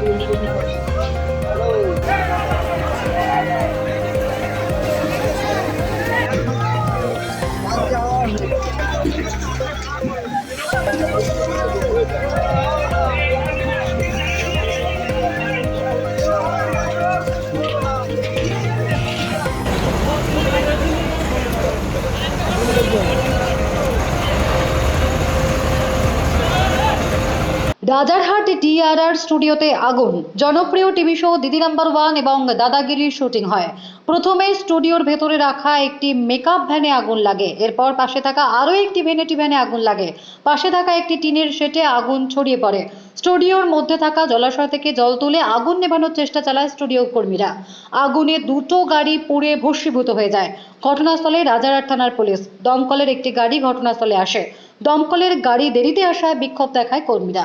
哈喽！打架！রাজারহাট DRR স্টুডিওতে আগুন। জনপ্রিয় TV show Didi number one এবং দাদাগিরির শুটিং হয়। প্রথমে স্টুডিওর ভেতরে রাখা একটি মেকআপ ভ্যানে আগুন লাগে। এরপর পাশে থাকা আরও একটি ভ্যানিটি ভ্যানে আগুন লাগে। পাশে থাকা একটি টিনের শেটে আগুন ছড়িয়ে পড়ে। স্টুডিওর মধ্যে থাকা জলাশয় থেকে জল তুলে আগুন নেভানোর চেষ্টা চালায় স্টুডিও কর্মীরা। আগুনে দুটো গাড়ি পুড়ে ভস্মীভূত হয়ে যায়। ঘটনাস্থলে রাজারহাট থানার পুলিশ। দমকলের একটি গাড়ি ঘটনাস্থলে আসে। দমকলের গাড়ি দেরিতে আসায় বিক্ষোভ দেখায় কর্মীরা।